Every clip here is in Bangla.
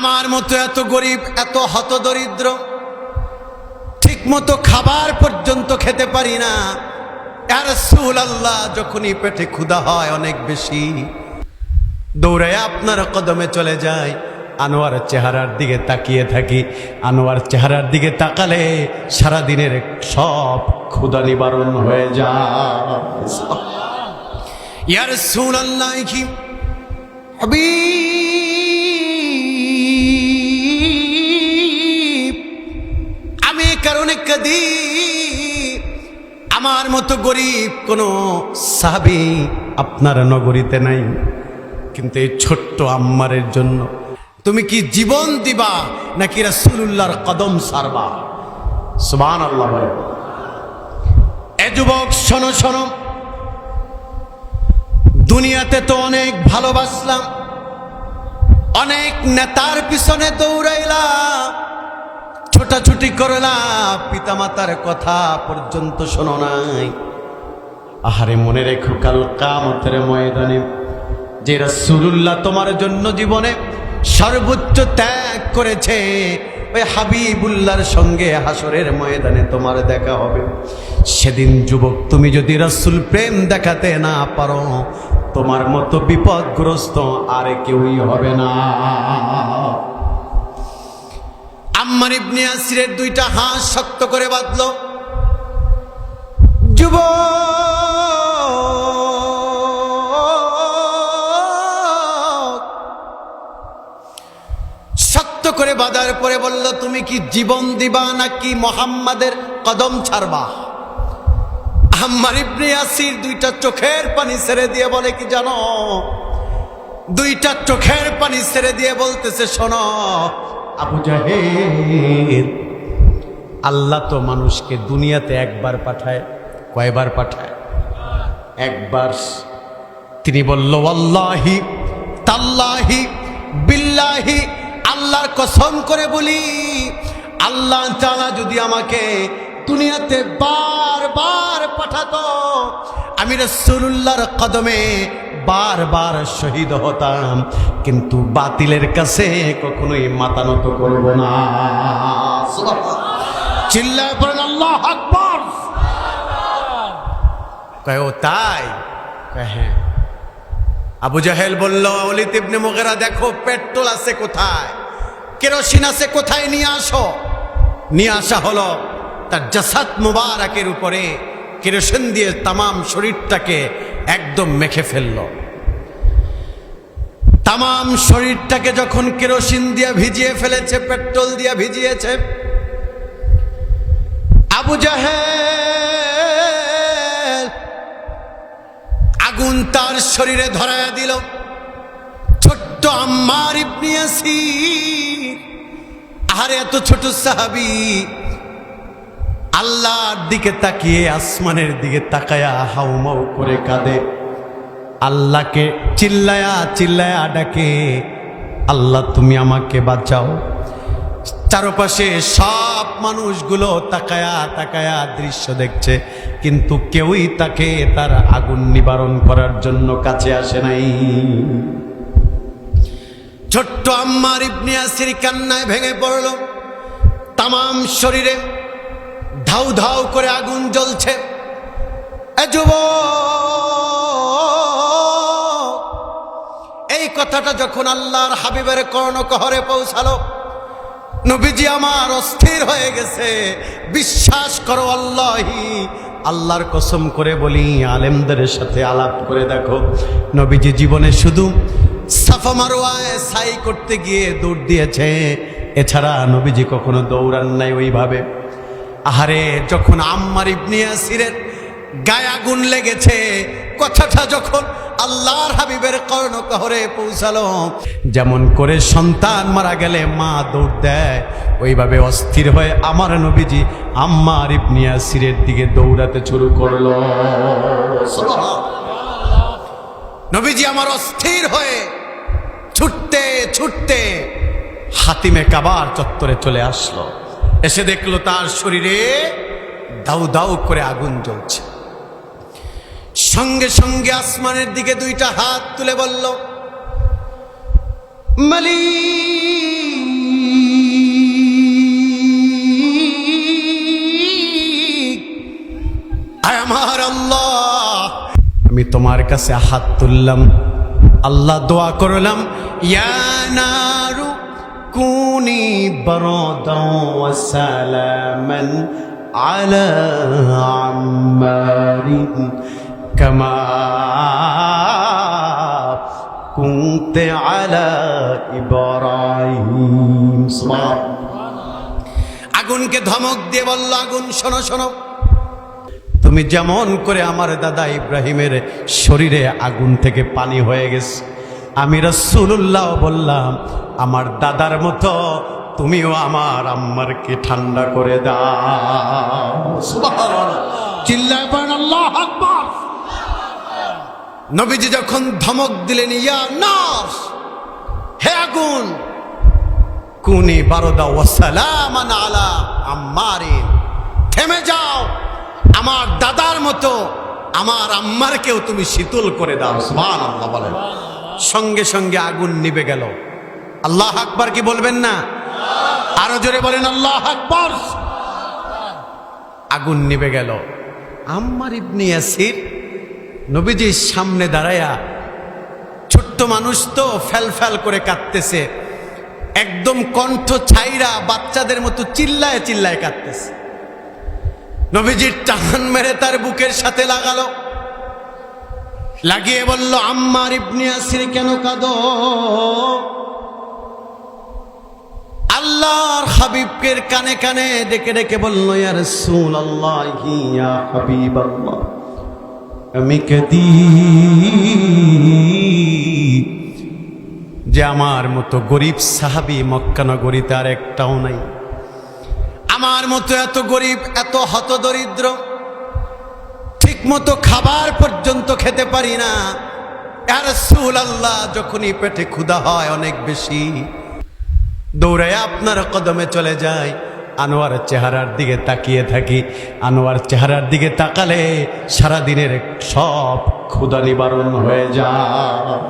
আমার মতো এত গরিব, এত হতদরিদ্র ঠিক মতো খাবার পর্যন্ত খেতে পারি না। আর আল্লাহ যখনই পেটে ক্ষুধা হয় অনেক বেশি। দৌড়ে আপনার কদমে চলে যায় আনোয়ার চেহারার দিকে তাকিয়ে থাকি। আনোয়ার চেহারার দিকে তাকালে সারা দিনের সব ক্ষুধা নিবারণ হয়ে যায়। ইয়ার সুল আল্লাহ কি কারণে কাদি আমার মতো গরিব কোনো সাবি আপনার নগরীতে নাই। কিন্তু এই ছোট্ট আম্মারের জন্য তুমি কি জীবন দিবা নাকি রাসূলুল্লাহর কদম সারবা? সুবহান আল্লাহ এ যুবক, শোনো শোনো। দুনিয়াতে তো অনেক ভালোবাসলাম, অনেক নেতার পিছনে দৌড়াইলাম। ছোটাছুটি করলাম পিতামাতার কথা পর্যন্ত শোনো নাই। আহারে মনে রেখো, কাল কামতের ময়দানে যে রাসূলুল্লাহ তোমার জন্য জীবনে সর্বোচ্চ ত্যাগ করেছে, ওই হাবিবুল্লাহর সঙ্গে হাসরের ময়দানে তোমার দেখা হবে। সেদিন যুবক, তুমি যদি রাসূল প্রেম দেখাতে না পারো, তোমার মতো বিপদগ্রস্ত আর কেউই হবে না। আম্মার ইবনে আসিরের দুইটা হাত শক্ত করে বাঁধল। যুব শক্ত করে বাঁধার পরে বলল, তুমি কি জীবন দিবা নাকি মোহাম্মদের কদম ছাড়বা? আম্মার ইবনে আসির দুইটা চোখের পানি ছেড়ে দিয়ে বলে, কি জানো? দুইটা চোখের পানি ছেড়ে দিয়ে বলতেছে, শোনো আবু জাহেদ আল্লাহ তো মানুষকে দুনিয়াতে একবার পাঠায়, কয়বার পাঠায়? একবার। তিনি বলল আল্লাহি তাল্লাহি, বিল্লাহি, আল্লাহর কসম করে বলি, আল্লাহ তাআলা যদি আমাকে দুনিয়াতে বারবার পাঠাতো আমি রসুল্লাহর কদমে বারবার শহীদ হতাম। কিন্তু বাতিলের কাছে কখনোই মাথা নত করব না। চিল্লায় পড়েন, আল্লাহ আকবর! কয়, ও তাই? হ্যাঁ। আবু জাহেল বলল অলিত ইবনে মুগেরা, দেখো পেট্রোল আছে কোথায়? কেরোসিন আছে কোথায়? নিয়ে আসো। নিয়ে আসা হলো তার জাসাদ মুবারকের উপরে। কেরোসিন দিয়ে তামাম শরীরটাকে একদম মেখে ফেলল। তামাম শরীরটাকে যখন কেরোসিন দিয়ে ভিজিয়ে ফেলেছে, পেট্রোল দিয়ে ভিজিয়েছে, আবু জাহেল আগুন তার শরীরে ধরায়া দিল। ছোট্ট আম্মার ইবনে ইয়াসির আরে এত ছোট সাহাবি আল্লাহর দিকে তাকিয়ে, আসমানের দিকে তাকায়া হাউমাউ করে কাঁদে। আল্লাহকে চিল্লায়া চিল্লায়া ডাকে, আল্লাহ, তুমি আমাকে বাঁচাও। চারপাশে সব মানুষগুলো তাকায়া তাকায়া দৃশ্য দেখছে, কিন্তু কেউই তাকে তার আগুন নিবারণ করার জন্য কাছে আসে নাই। ছোট্ট আম্মার ইবনে আসির কান্নায় ভেঙে পড়ল। তামাম শরীরে ধাউ ধাউ করে আগুন জ্বলছে। এই কথাটা যখন আল্লাহর হাবিবের কর্ণকহরে পৌঁছালো, নবীজি আমার অস্থির হয়ে গেছে। বিশ্বাস করো আল্লাহি, আল্লাহর কসম করে বলি, আলেমদের সাথে আলাপ করে দেখো। নবীজি জীবনে শুধু সাফা মারোয়ায় সাই করতে গিয়ে দৌড় দিয়েছে। এছাড়া নবীজি কখনো দৌড়ান নাই ওইভাবে। আহারে, যখন আম্মার ইবনে আসিরের গায়ে আগুন লেগেছে, কথাটা যখন আল্লাহর হাবিবের কর্ণকহরে পৌঁছালো, যেমন করে সন্তান মারা গেলে মা দৌড় দেয়, ওইভাবে অস্থির হয়ে আমার নবীজি আম্মার ইবনে আসিরের দিকে দৌড়াতে শুরু করল। নবীজি আমার অস্থির হয়ে ছুটতে ছুটতে হাতিমে কাবার চত্বরে চলে আসলো। এসে দেখল তার শরীরে দাউ দাউ করে আগুন জ্বলছে। সঙ্গে সঙ্গে আসমানের দিকে দুইটা হাত তুলে বলল মালি আমার আল্লাহ। আমি তোমার কাছে হাত তুললাম, আল্লাহ দোয়া করলাম ইয়ানারু ওয়া সালামান আলা আম্মারিন কামা কুনতে আলা ইব্রাহিম সুবহান আগুনকে ধমক দিয়ে বলল, আগুন, শোনো শোনো। তুমি যেমন করে আমার দাদা ইব্রাহিমের শরীরে আগুন থেকে পানি হয়ে গেছে আমি রসুল্লাহ বললাম, আমার দাদার মতো তুমিও আমার আম্মার আম্মারকে ঠান্ডা করে দাও। সুবহানাল্লাহ। নবীজি যখন ধমক দিলেন, ইয়া নাস, হে আগুন, কুনি বারদা ওয়াসালামান আলা আম্মারিন। থেমে যাও, আমার দাদার মতো আমার আম্মারকেও তুমি শীতল করে দাও। সুবহান আল্লাহ বলেন। সঙ্গে সঙ্গে আগুন নিবে গেল। আল্লাহ আকবার কি বলবেন না? আরও জোরে বলেন, আল্লাহ আকবার। আগুন নিবে গেল। আম্মার ইবনি ইয়াসির নবীজির সামনে দাঁড়ায়া ছোট্ট মানুষ তো ফ্যাল ফ্যাল করে কাঁদতেছে। একদম কণ্ঠ ছাইরা বাচ্চাদের মতো চিল্লায় চিল্লায় কাঁদতেছে। নবীজির টান মেরে তার বুকের সাথে লাগালো। লাগিয়ে বলল, আম্মার ইবনে আসির কেন কাঁদো? আল্লাহর হাবিবকে কানে কানে ডেকে ডেকে বলল, ইয়া রাসূলুল্লাহ, ইয়া হাবিবাল্লাহ, আমি কাঁদি যে আমার মতো গরিব সাহাবি মক্কানগরীতে আর একটাও নাই। আমার মতো এত গরিব, এত হতদরিদ্র ঠিক মতো খাবার পর্যন্ত খেতে পারি না। আর আল্লাহ যখনই পেটে ক্ষুধা হয় অনেক বেশি। দৌড়ায় আপনার কদমে চলে যায় আনোয়ার চেহারার দিকে তাকিয়ে থাকি। আনোয়ার চেহারার দিকে তাকালে সারা দিনের সব ক্ষুধা নিবারণ হয়ে যায়।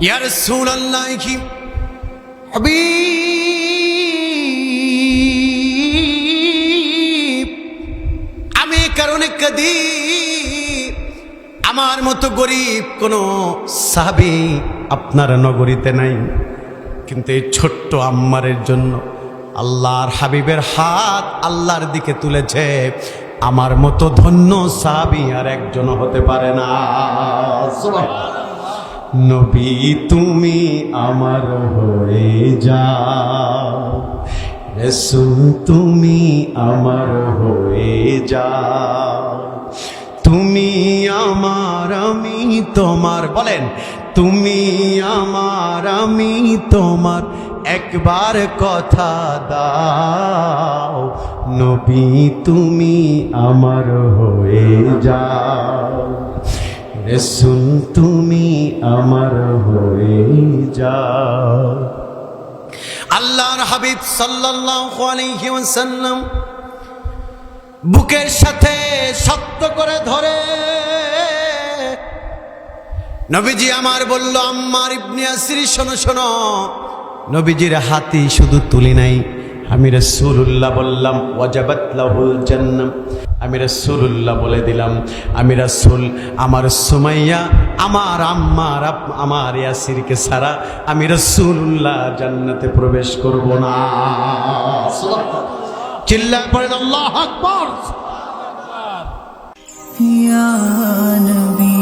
ইয়ার সুল আল্লাহ কি আমার মতো গরিব কোনো সাহাবি আপনার নগরীতে নাই। কিন্তু এই ছোট্ট আম্মারের জন্য আল্লাহর হাবিবের হাত আল্লাহর দিকে তুলেছে। আমার মতো ধন্য সাহাবি আর একজন হতে পারে না। নবী, তুমি আমার হয়ে যাও। রসুল, তুমি আমার হয়ে যাও। তুমি আমার, আমি তোমার, বলেন, তুমি আমার, আমি তোমার, একবার কথা দাও। নবী, তুমি আমার হয়ে যাও। রসুল, তুমি আমার হয়ে যাও। আল্লাহর হাবিব আলাইহি বুকের সাথে শক্ত করে ধরে। নবীজি আমার বলল, আম্মার ইবনে আসির শোনো শোনো। নবীজির হাতি শুধু তুলি নাই। আমি রাসূলুল্লাহ বললাম, ওয়াজাবাত আমি রাসূলুল্লাহ বলে দিলাম। আমি রাসূল, আমার সুমাইয়া, আমার আম্মার আমার ইয়াসিরকে সারা আমি রাসূলুল্লাহ জান্নাতে প্রবেশ করব না। চিল্লা পড়েন, আল্লাহ আকবার। يا